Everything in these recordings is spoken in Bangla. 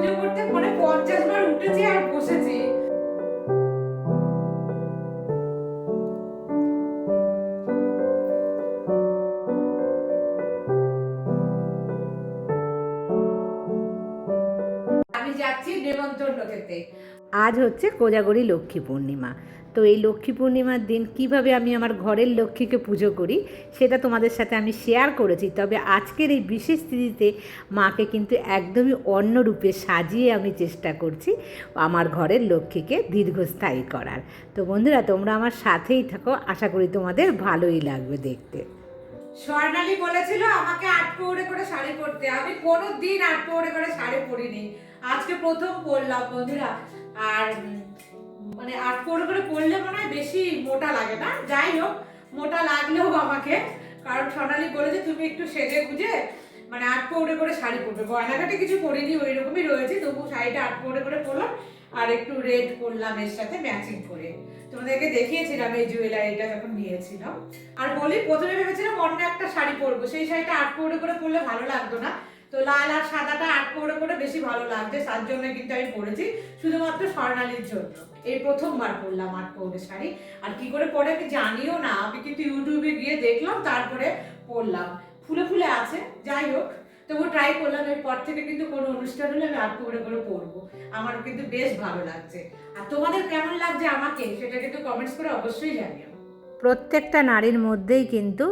পুজো করতে মানে পঞ্চাশ বার উঠেছি আর বসেছি। আজ হচ্ছে কোজাগরি লক্ষ্মী পূর্ণিমা। তো এই লক্ষ্মী পূর্ণিমার দিন কীভাবে আমি আমার ঘরের লক্ষ্মীকে পুজো করি, সেটা তোমাদের সাথে আমি শেয়ার করেছি। তবে আজকের এই বিশেষ তিথিতে মাকে কিন্তু একদমই অন্য রূপে সাজিয়ে আমি চেষ্টা করছি আমার ঘরের লক্ষ্মীকে দীর্ঘস্থায়ী করার। তো বন্ধুরা, তোমরা আমার সাথেই থাকো, আশা করি তোমাদের ভালোই লাগবে দেখতে। স্বর্ণালী বলেছিল আমাকে আট করে শাড়ি পরতে। আমি কোনো দিন আট করে শাড়ি পরিনি। আজকে প্রথম পরলাম বন্ধুরা। আর মানে আট পৌড়ে করে পরলে মনে হয় বেশি মোটা লাগে না? যাই হোক, মোটা লাগলেও আমাকে। কারণ স্বর্ণালী বলেছে, তুমি একটু সেজে গুজে মানে আট পৌড়ে করে শাড়ি পরবে। গয়নাঘাটে কিছু পরিনি, ওই রকমই রয়েছে তবু শাড়িটা আট পৌড়ে করে পরলাম। আর একটু রেড করলাম এর সাথে ম্যাচিং করে। তোমাদেরকে দেখিয়েছিলাম এই জুয়েলারিটা যখন নিয়েছিলাম। আর বলি, প্রথমে ভেবেছিলাম অন্য একটা শাড়ি পরবো। সেই শাড়িটা আট পৌড়ে করে পরলে ভালো লাগতো না। তো লাল আর সাদাটা আট করে বেশি ভালো লাগছে, তার জন্য কিন্তু আমি পরেছি শুধুমাত্র স্বর্ণালীর জন্য। এই প্রথমবার পরলাম আট পৌড়ে শাড়ি। আর কি করে পরে আমি জানিও না, আমি কিন্তু ইউটিউবে গিয়ে দেখলাম, তারপরে পরলাম। ফুলে ফুলে আছে, যাই হোক তবু ট্রাই করলাম, এরপর থেকে কিন্তু কোনো অনুষ্ঠান হলে আমি আট পৌড়ে করে পরবো। আমার কিন্তু বেশ ভালো লাগছে। আর তোমাদের কেমন লাগছে আমাকে, সেটা কিন্তু কমেন্টস করে অবশ্যই জানিও। প্রত্যেকটা নারীর মধ্যেই কিন্তু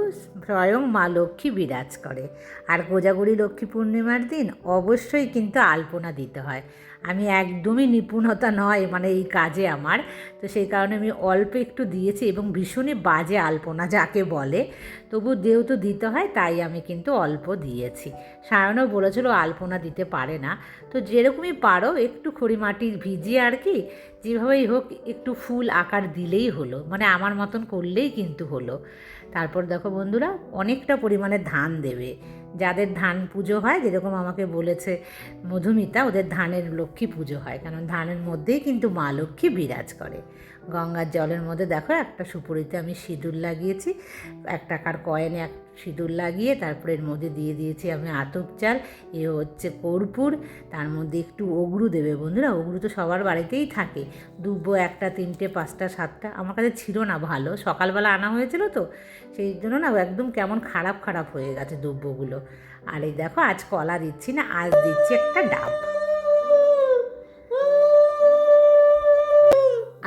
স্বয়ং মা লক্ষ্মী বিরাজ করে। আর গোজাগুড়ি লক্ষ্মী পূর্ণিমার দিন অবশ্যই কিন্তু আলপনা দিতে হয়। আমি একদমই নিপুণতা নয় মানে এই কাজে আমার। তো সেই কারণে আমি অল্প একটু দিয়েছি এবং ভীষণই বাজে আলপনা যাকে বলে। তবু যেহেতু দিতে হয়, তাই আমি কিন্তু অল্প দিয়েছি। সায়নও বলেছিল আলপনা দিতে পারে না। তো যেরকমই পারো, একটু খড়িমাটি ভিজিয়ে আর কি, যেভাবেই হোক একটু ফুল আকার দিলেই হলো। মানে আমার মতন করলেই কিন্তু হলো। তারপর দেখো বন্ধুরা, অনেকটা পরিমাণে ধান দেবে। যাদের ধান পুজো হয়, যেরকম আমাকে বলেছে মধুমিতা, ওদের ধানের লক্ষ্মী পুজো হয়। কারণ ধানের মধ্যেই কিন্তু মা লক্ষ্মী বিরাজ করে। গঙ্গার জলের মধ্যে দেখো একটা সুপুরিতে আমি সিঁদুর লাগিয়েছি, এক টাকার কয়েনে এক সিঁদুর লাগিয়ে তারপরে এর মধ্যে দিয়ে দিয়েছি আমি আতপ চাল, এ হচ্ছে কর্পূর, তার মধ্যে একটু অগরু দেবে বন্ধুরা, অগরু তো সবার বাড়িতেই থাকে দুব্বো একটা, তিনটে, পাঁচটা, সাতটা, আমার কাছে ছিল না ভালো, সকালবেলা আনা হয়েছিল তো, সেই জন্য না একদম কেমন খারাপ খারাপ হয়ে গেছে দুব্বোগুলো, আর এই দেখো আজ কলা দিচ্ছি না, আজ দিচ্ছি একটা ডাব।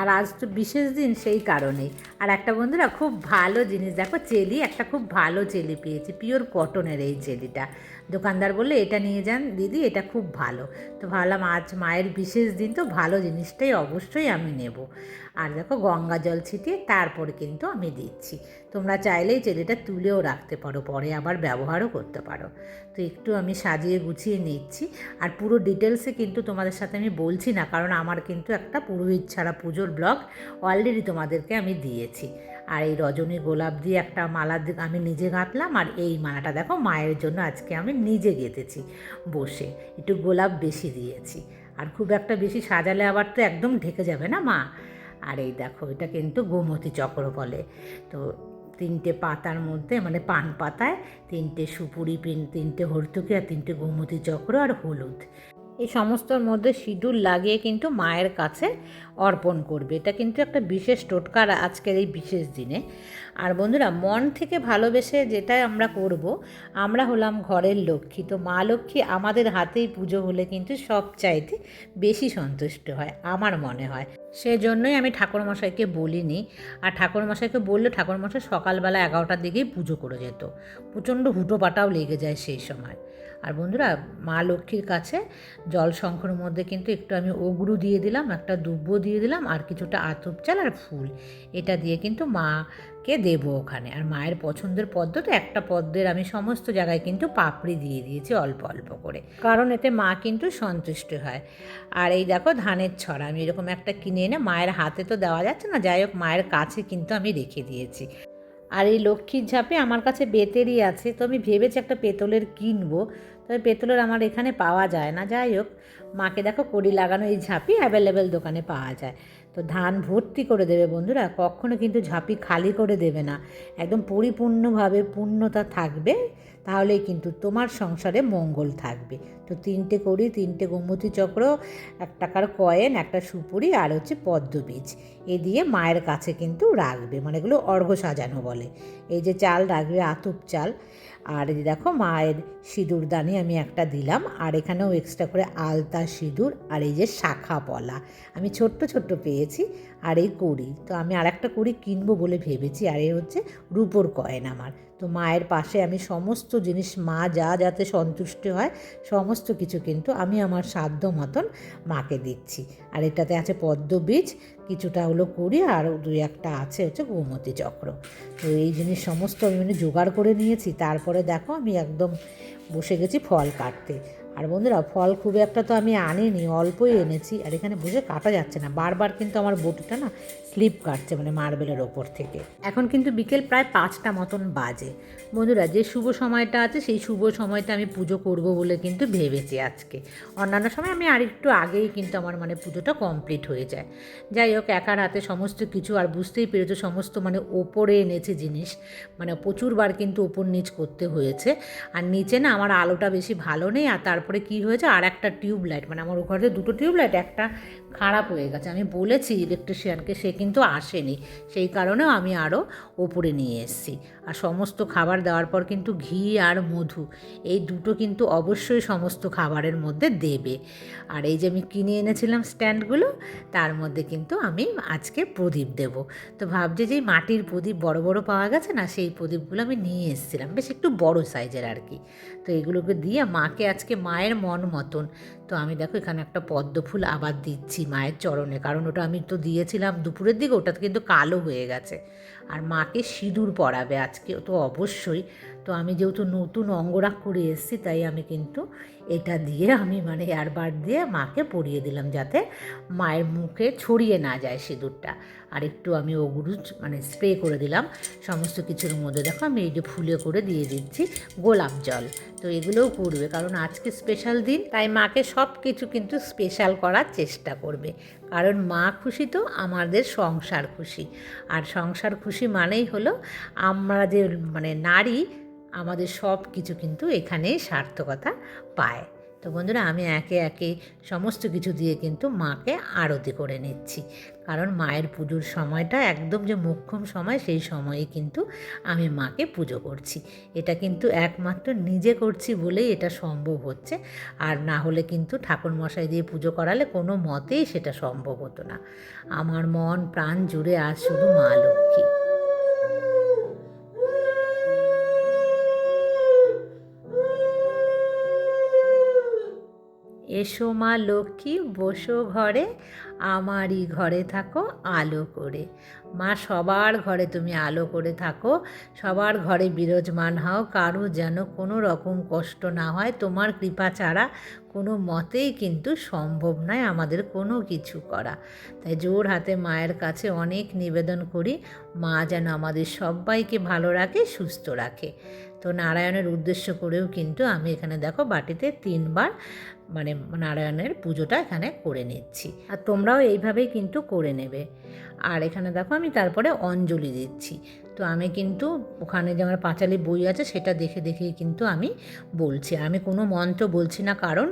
আর আজ তো বিশেষ দিন সেই কারণে আর একটা বন্ধুরা, খুব ভালো জিনিস। দেখো, চেলি, একটা খুব ভালো চেলি পেয়েছি পিওর কটনের এই চেলিটা। দোকানদার বললে, এটা নিয়ে যান দিদি, এটা খুব ভালো। তো ভাবলাম, আজ মায়ের বিশেষ দিন, তো ভালো জিনিসটাই অবশ্যই আমি নেব। আর দেখো, গঙ্গা জল ছিটিয়ে তারপরে কিন্তু আমি দিচ্ছি। তোমরা চাইলেই চেলিটা তুলেও রাখতে পারো, পরে আবার ব্যবহারও করতে পারো। তো একটু আমি সাজিয়ে গুছিয়ে নিচ্ছি। আর পুরো ডিটেলসে কিন্তু তোমাদের সাথে আমি বলছি না, কারণ আমার কিন্তু একটা পুরোহিত ছাড়া পুজোর ব্লগ অলরেডি তোমাদেরকে আমি দিয়েছি। আর এই রজনী গোলাপ দিয়ে একটা মালা আমি নিজে গাঁথলাম আর এই মালাটা দেখো মায়ের জন্য আজকে আমি নিজে গেঁথেছি বসে। একটু গোলাপ বেশি দিয়েছি। আর খুব একটা বেশি সাজালে আবার তো একদম ঢেকে যাবে না মা? আর এই দেখো, এটা কিন্তু গোমতী চক্র বলে। তো তিনটে পাতার মধ্যে মানে পান পাতায় তিনটে সুপুরি, তিনটে হর্তুকি আর তিনটে গোমতী চক্র আর হলুদ। এই সমস্তর মধ্যে সিঁদুর লাগিয়ে কিন্তু মায়ের কাছে অর্পণ করবে। এটা কিন্তু একটা বিশেষ টোটকার আজকের এই বিশেষ দিনে। আর বন্ধুরা, মন থেকে ভালোবেসে যেটা আমরা করব, আমরা হলাম ঘরের লক্ষ্মী। তো মা লক্ষ্মী আমাদের হাতেই পুজো হলে কিন্তু সব চাইতে বেশি সন্তুষ্ট হয়, আমার মনে হয়। সেজন্যই আমি ঠাকুরমশাইকে বলিনি। আর ঠাকুরমশাইকে বললে ঠাকুরমশাই সকালবেলা এগারোটার দিকেই পুজো করে যেত। প্রচণ্ড হুটোপাটাও লেগে যায় সেই সময়। আর বন্ধুরা, মা লক্ষ্মীর কাছে জল শঙ্খর মধ্যে কিন্তু একটু আমি অগরু দিয়ে দিলাম, একটা দুব্বো দিয়ে দিলাম আর কিছুটা আতপ চাল আর ফুল। এটা দিয়ে কিন্তু মাকে দেবো ওখানে। আর মায়ের পছন্দের পদ্ম তো একটা পদ্মের আমি সমস্ত জায়গায় কিন্তু পাপড়ি দিয়ে দিয়েছি অল্প অল্প করে। কারণ এতে মা কিন্তু সন্তুষ্ট হয়। আর এই দেখো ধানের ছড়া, আমি এরকম একটা কিনে এনে মায়ের হাতে তো দেওয়া যাচ্ছে না, যাই হোক মায়ের কাছে কিন্তু আমি রেখে দিয়েছি। আর এই লক্ষ্মীর ঝাঁপে আমার কাছে বেতেরই আছে। তো আমি ভেবেছি একটা পেতলের কিনবো। তবে পেতলের আমার এখানে পাওয়া যায় না। যাই হোক, মাকে দেখো কড়ি লাগানো এই ঝাঁপি অ্যাভেলেবেল দোকানে পাওয়া যায়। তো ধান ভর্তি করে দেবে বন্ধুরা। কখনো কিন্তু ঝাঁপি খালি করে দেবে না। একদম পরিপূর্ণভাবে পূর্ণতা থাকবে। তাহলেই কিন্তু তোমার সংসারে মঙ্গল থাকবে। তো তিনটে করি তিনটে গোমতী চক্র, এক টাকার কয়েন, একটা সুপুরি আর হচ্ছে পদ্ম বীজ। এ দিয়ে মায়ের কাছে কিন্তু রাখবে মানে এগুলো অর্ঘ সাজানো বলে। এই যে চাল রাখবে, আতুপ চাল। আর দেখো মায়ের সিঁদুর দানি আমি একটা দিলাম, আর এখানেও এক্সট্রা করে আলতা সিঁদুর আর এই যে শাখা পলা। আমি ছোট্ট ছোট্ট পেয়েছি আর এই কড়ি। তো আমি আর একটা কড়ি কিনবো বলে ভেবেছি, আর এই হচ্ছে রূপোর কয়েন আমার। তো মায়ের পাশে আমি সমস্ত জিনিস, মা যা যাতে সন্তুষ্ট হয়, সমস্ত কিছু কিন্তু আমি আমার সাধ্য মতন মাকে দিচ্ছি। আর এটাতে আছে পদ্ম বীজ, কিছুটা হলো কুড়ি আর দুই একটা আছে হচ্ছে গোমতী চক্র। তো এই জিনিস সমস্ত আমি মানে জোগাড় করে নিয়েছি, তারপরে দেখো আমি একদম বসে গেছি ফল কাটতে। আর বন্ধুরা, ফল খুব একটা তো আমি আনিনি, অল্পই এনেছি। আর এখানে বসে কাটা যাচ্ছে না। বারবার কিন্তু আমার বটিটা না স্লিপ কাটছে মানে মার্বেলের ওপর থেকে। এখন কিন্তু বিকেল প্রায় পাঁচটা মতন বাজে। বন্ধুরা, যে শুভ সময়টা আছে, সেই শুভ সময়টা আমি পুজো করব বলে কিন্তু ভেবেছি আজকে। অন্যান্য সময় আমি আরেকটু আগেই কিন্তু আমার মানে পুজোটা কমপ্লিট হয়ে যায়। যাই হোক, একার হাতে সমস্ত কিছু আর বুঝতেই পেরেছ, সমস্ত মানে ওপরে এনেছে জিনিস। মানে প্রচুরবার কিন্তু ওপর নিচ করতে হয়েছে। আর নিচে না আমার আলোটা বেশি ভালো নেই, আর তারপরে কি হয়েছে? আর একটা টিউব লাইট মানে আমার ঘরে দুটো টিউব লাইট একটা খারাপ হয়ে গেছে। আমি বলেছি ইলেকট্রিশিয়ানকে সে কিন্তু আসেনি। সেই কারণেও আমি আরও ওপরে নিয়ে এসেছি। আর সমস্ত খাবার দেওয়ার পর কিন্তু ঘি আর মধু, এই দুটো কিন্তু অবশ্যই সমস্ত খাবারের মধ্যে দেবে। আর এই যে আমি কিনে এনেছিলাম স্ট্যান্ডগুলো, তার মধ্যে কিন্তু আমি আজকে প্রদীপ দেব। তো ভাবছি যে মাটির প্রদীপ বড় বড় পাওয়া গেছে না, সেই প্রদীপগুলো আমি নিয়ে এসেছিলাম। বেশ একটু বড় সাইজের আর কি। তো এগুলোকে দিয়ে মাকে আজকে মায়ের মন মতন। তো আমি দেখো এখানে একটা পদ্ম ফুল আবার দিচ্ছি মায়ের চরণে। কারণ ওটা আমি তো দিয়েছিলাম দুপুরের দিকে ওটা কিন্তু কালো হয়ে গেছে। আর মাকে সিঁদুর পরাবে আজকে তো অবশ্যই। তো আমি যেহেতু নতুন অঙ্গরাগ করে এসেছি, তাই আমি কিন্তু এটা দিয়ে আমি মানে এয়ারবার দিয়ে মাকে পরিয়ে দিলাম যাতে মায়ের মুখে ছড়িয়ে না যায় সিঁদুরটা। আর একটু আমি ওগুলো মানে স্প্রে করে দিলাম। সমস্ত কিছুর মধ্যে দেখো আমি এই যে ফুলে করে দিয়ে দিচ্ছি গোলাপ জল। তো এগুলোও করবে, কারণ আজকে স্পেশাল দিন, তাই মাকে সব কিছু কিন্তু স্পেশাল করার চেষ্টা করবে। কারণ মা খুশি তো আমাদের সংসার খুশি। আর সংসার খুশি মানেই হলো আমরা যে মানে নারী, আমাদের সব কিছু কিন্তু এখানেই সার্থকতা পায়। তো বন্ধুরা, আমি একে একে সমস্ত কিছু দিয়ে কিন্তু মাকে আরতি করে নিচ্ছি। কারণ মায়ের পুজোর সময়টা একদম যে মোক্ষম সময়, সেই সময়ে কিন্তু আমি মাকে পুজো করছি। এটা কিন্তু একমাত্র নিজে করছি বলেই এটা সম্ভব হচ্ছে। আর না হলে কিন্তু ঠাকুর মশাই দিয়ে পুজো করালে কোনো মতেই সেটা সম্ভব হতো না। আমার মন প্রাণ জুড়ে আজ শুধু মা লক্ষ্মী। এসো মা লক্ষ্মী, বসো ঘরে, আমারই ঘরে থাকো আলো করে। মা, সবার ঘরে তুমি আলো করে থাকো, সবার ঘরে বিরাজমান হও। কারও যেন কোনো রকম কষ্ট না হয়, তোমার কৃপা ছাড়া কোনো মতেই কিন্তু সম্ভব নয় আমাদের কোনো কিছু করা। তাই জোর হাতে মায়ের কাছে অনেক নিবেদন করি, মা যেন আমাদের সবাইকে ভালো রাখে, সুস্থ রাখে। তো নারায়ণের উদ্দেশ্য করেও কিন্তু আমি এখানে দেখো বাটিতে তিনবার মানে নারায়ণের পুজোটা এখানে করে নিচ্ছি। আর তোমরাও এইভাবেই কিন্তু করে নেবে। আর এখানে দেখো আমি তারপরে অঞ্জলি দিচ্ছি। তো আমি কিন্তু ওখানে যে আমার পাঁচালি বই আছে সেটা দেখে দেখেই কিন্তু আমি বলছি। আমি কোনো মন্ত্র বলছি না, কারণ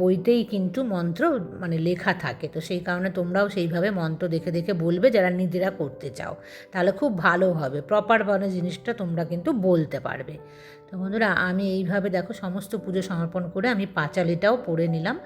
বইতেই কিন্তু মন্ত্র মানে লেখা থাকে। তো সেই কারণে তোমরাও সেইভাবে মন্ত্র দেখে দেখে বলবে যারা নিজেরা করতে চাও। তাহলে খুব ভালো হবে প্রপার মানে জিনিসটা তোমরা কিন্তু বলতে পারবে। তো বন্ধুরা, আমি এইভাবে দেখো সমস্ত পুজো সমর্পণ করে আমি পাঁচালিটাও পড়ে নিলাম।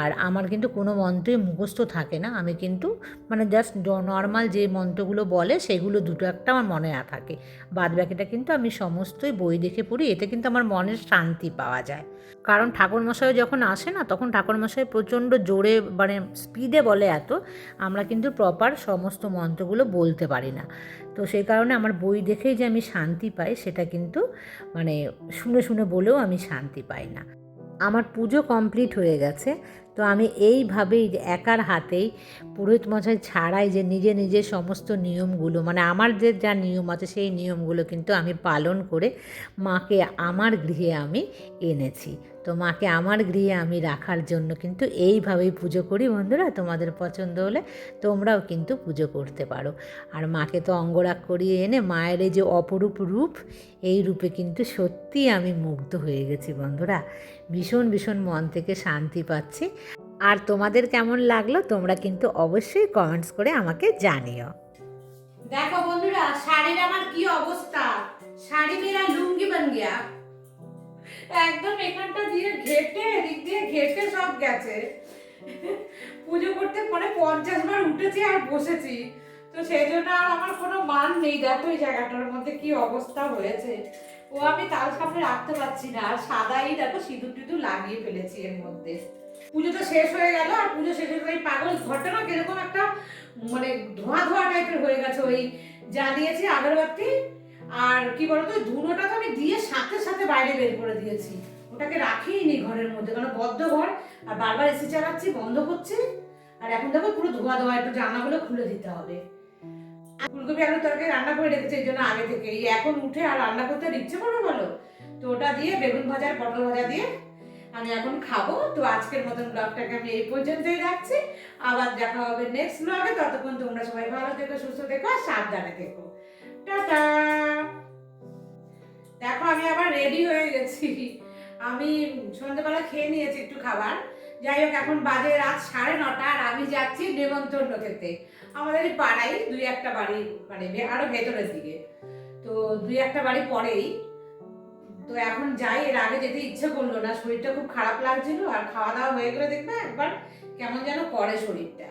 আর আমার কিন্তু কোনো মন্ত্রই মুখস্থ থাকে না। আমি কিন্তু মানে জাস্ট নর্মাল যে মন্ত্রগুলো বলে সেগুলো দুটো একটা আমার মনে থাকে। বাদ বাকিটা কিন্তু আমি সমস্তই বই দেখে পড়ি, এতে কিন্তু আমার মনের শান্তি পাওয়া যায়। কারণ ঠাকুরমশাই যখন আসে না, তখন ঠাকুরমশাই প্রচণ্ড জোরে মানে স্পিডে বলে এত, আমরা কিন্তু প্রপার সমস্ত মন্ত্রগুলো বলতে পারি না। তো সেই কারণে আমার বই দেখেই যে আমি শান্তি পাই, সেটা কিন্তু মানে শুনে শুনে বলেও আমি শান্তি পাই না। আমার পুজো কমপ্লিট হয়ে গেছে, তো আমি এইভাবেই একার হাতেই পুরোহিত মশাই ছাড়াই যে নিজে নিজে সমস্ত নিয়মগুলো মানে আমার যে যা নিয়ম আছে সেই নিয়মগুলো কিন্তু আমি পালন করে মাকে আমার গৃহে আমি এনেছি। তো মাকে আমার গৃহে আমি রাখার জন্য কিন্তু এইভাবেই পুজো করি বন্ধুরা। তোমাদের পছন্দ হলে তোমরাও কিন্তু পুজো করতে পারো। আর মাকে তো অঙ্গরাগ করিয়ে এনে মায়ের এই যে অপরূপ রূপ, এই রূপে কিন্তু সত্যি আমি মুগ্ধ হয়ে গেছি বন্ধুরা। ভীষণ ভীষণ মন থেকে শান্তি পাচ্ছি। আর তোমাদের কেমন লাগল তোমরা কিন্তু অবশ্যই কমেন্টস করে আমাকে জানিও। দেখো বন্ধুরা, শাড়ির আমার কি অবস্থা? শাড়ি মেরা লুঙ্গি বান গিয়া একদম এখানটা দিয়ে ঘেটে, এদিক দিয়ে ঘেটে সব গেছে। পুজো করতে মানে পঞ্চাশ বার উঠেছি আর বসেছি। তো সেই জন্য আর আমার কোনো মান নেই। দেখো এই জায়গাটার মধ্যে কি অবস্থা হয়েছে। ও আমি তার সামনে রাখতে পারছি না। আর সাদাই দেখো সিঁদুর টিঁদুর লাগিয়ে ফেলেছি এর মধ্যে। পুজো তো শেষ হয়ে গেল আর পুজো শেষ হয়ে গেলে। পাগল ঘরটা না কীরকম একটা মানে ধোঁয়া ধোঁয়া টাইপের হয়ে গেছে। ওই জ্বালিয়েছি আগরবাতি আর কি বলতো ধুনোটা তো আমি দিয়ে সাথে সাথে বাইরে বের করে দিয়েছি। ওটাকে রাখিনি ঘরের মধ্যে, কারণ বদ্ধ ঘর, আর বারবার এসি চালাচ্ছি, বন্ধ করছি, আর এখন দেখো পুরো ধোয়া ধোয়া, একটু জানাগুলো খুলে দিতে হবে। ফুলকপি আলু তরকারি রান্না করে রেখেছি এই জন্য আগে থেকে এই এখন উঠে আর রান্না করতে ইচ্ছে করবে বলো? তো ওটা দিয়ে বেগুন ভাজা আর পটল ভাজা দিয়ে আমি এখন খাব। তো আজকের মতন ব্লগটাকে আমি এই পর্যন্তই রাখছি। আবার দেখা হবে নেক্সট ব্লগে ততক্ষণ তোমরা সবাই ভালো থেকো, সুস্থ থেকো আর সাবধানে থেকো। দেখো, আমি আবার রেডি হয়ে গেছি। আমি সন্ধ্যেবেলা খেয়ে নিয়েছি একটু খাবার। যাই হোক, এখন বাজে রাত সাড়ে নটা আর আমি যাচ্ছি নেমন্তন্ন খেতে। আমাদের পাড়াই দুই একটা বাড়ি মানে ভে- আরও ভেতরের দিকে। তো দুই একটা বাড়ি পরেই। তো এখন যাই, এর আগে যেতে ইচ্ছে করল না, শরীরটা খুব খারাপ লাগছিল আর খাওয়া দাওয়া হয়ে গেলে দেখবে একবার কেমন যেন করে শরীরটা।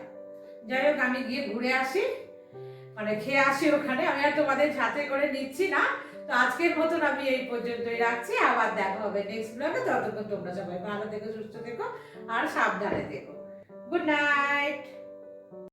যাই হোক, আমি গিয়ে ঘুরে আসি। মানে খেয়ে আসি ওখানে। আমি আর তোমাদের সাথে করে নিচ্ছি না। তো আজকের মতন আমি এই পর্যন্তই রাখছি। আবার দেখা হবে নেক্সট ব্লগে ততক্ষণ তোমরা সবাই ভালো থেকো, সুস্থ থেকো, আর সাবধানে থেকো। Good night